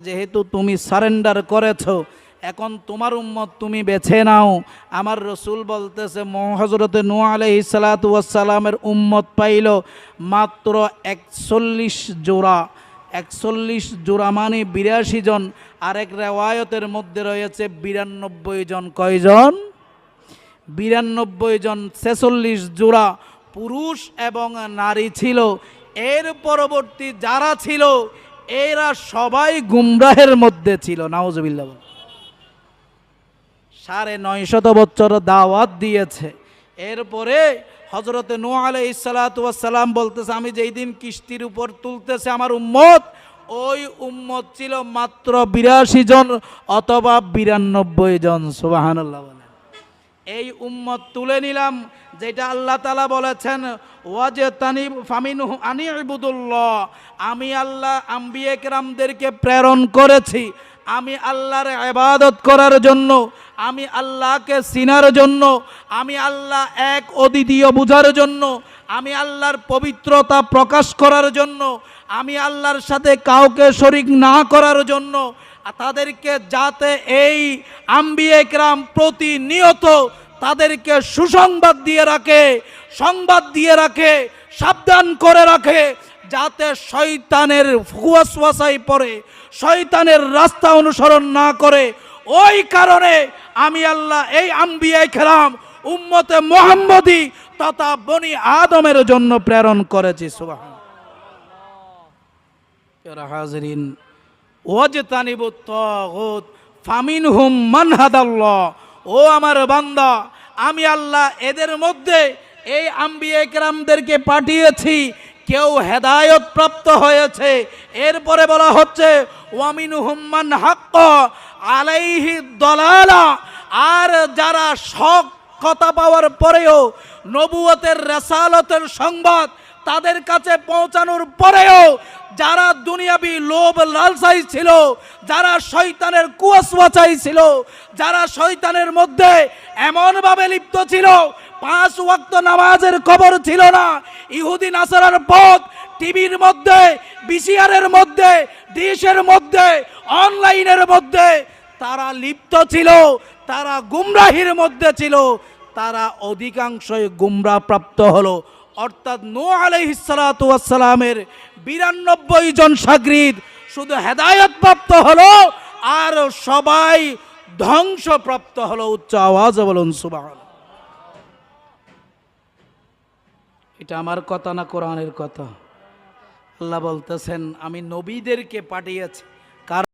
যেহেতু তুমি সারেন্ডার করেছ, এখন তোমার উম্মত তুমি বেছে নাও। আমার রসুল বলতেছে হজরতে নু আলহি সালাতামের উম্মত পাইল মাত্র একচল্লিশ জোড়া। একচল্লিশ জোড়া মানে বিরাশি জন। আরেক রেওয়ায়তের মধ্যে রয়েছে বিরানব্বই জন। কয়জন? বিরানব্বই জন, ছেচল্লিশ জোড়া। পুরুষ এবং নারী ছিল। এর পরবর্তী যারা ছিল এরা সবাই গুমরাহের মধ্যে ছিল নাওজবিল্লা বল। সাড়ে নয়শত বছর দাওয়াত দিয়েছে এরপরে হজরতে নু আলাই সালাম বলতেছে, আমি যেই দিন কিস্তির উপর তুলতেছে আমার উম্মত, ওই উম্মত ছিল মাত্র বিরাশি জন অথবা বিরানব্বই জন বলেন এই উম্মত তুলে নিলাম, যেটা আল্লাহ তালা বলেছেন ওয়াজে তানি ফামিনু আনি ইবুদুল্লাহ আমি আল্লাহ আম্বিয়ে কেরামদেরকে প্রেরণ করেছি। আমি আল্লাহর আবাদত করার জন্য, আমি আল্লাহকে চিনার জন্য, আমি আল্লাহ এক অদ্বিতীয় বুঝার জন্য, আমি আল্লাহর পবিত্রতা প্রকাশ করার জন্য, আমি আল্লাহর সাথে কাউকে শরিক না করার জন্য, তাদেরকে যাতে এই আম্বিয়ে একরাম প্রতিনিয়ত তাদেরকে সুসংবাদ দিয়ে রাখে, সংবাদ দিয়ে রাখে, সাবধান করে রাখে, যাতে শয়তানের ফুয়াশাই পড়ে, শয়তানের রাস্তা অনুসরণ না করে। ওই কারণে আমি আল্লাহ এই আম্বিয়া খেলাম উম্মতে মোহাম্মদী তথা বনি আদমের জন্য প্রেরণ করেছি সুবাহ হাজরিন? ওয়াজতানিবু তাগুত ফামিন হুম মানহাদাল্লাহ ও আমার বান্দা, আমি আল্লাহ এদের মধ্যে এই আম্বিয়ে কেরামদেরকে পাঠিয়েছি, কেউ হেদায়ত প্রাপ্ত হয়েছে। এরপরে বলা হচ্ছে ওয়ামিন হুম্মান হাক্ক আলাইহি দলালা, আর যারা শখ কথা পাওয়ার পরেও নবুয়তের রেসালতের সংবাদ তাদের কাছে পৌঁছানোর পরেও যারা দুনিয়াবি লোভ লালসাই ছিল, যারা শয়তানের কুয়াশাই ছিল, যারা শয়তানের মধ্যে এমনভাবে লিপ্ত ছিল, পাঁচ ওয়াক্ত নামাজের খবর ছিল না, ইহুদি নাসারার পথ টিভির মধ্যে, বিসিআরের মধ্যে ডিশের মধ্যে, অনলাইনের মধ্যে, তারা লিপ্ত ছিল, তারা গুমরাহির মধ্যে ছিল, তারা অধিকাংশই গুমরা প্রাপ্ত হলো। অর্থাৎ নো আলাইহিসালামের বিরানব্বই জন সাগরিদ শুধু হেদায়ত প্রাপ্ত হলো আর সবাই ধ্বংসপ্রাপ্ত হলো, উচ্চ আওয়াজ বলুন সুবাহ এটা আমার কথা না কোরআনের কথা? আল্লাহ বলতেছেন, আমি নবীদেরকে পাঠিয়েছি।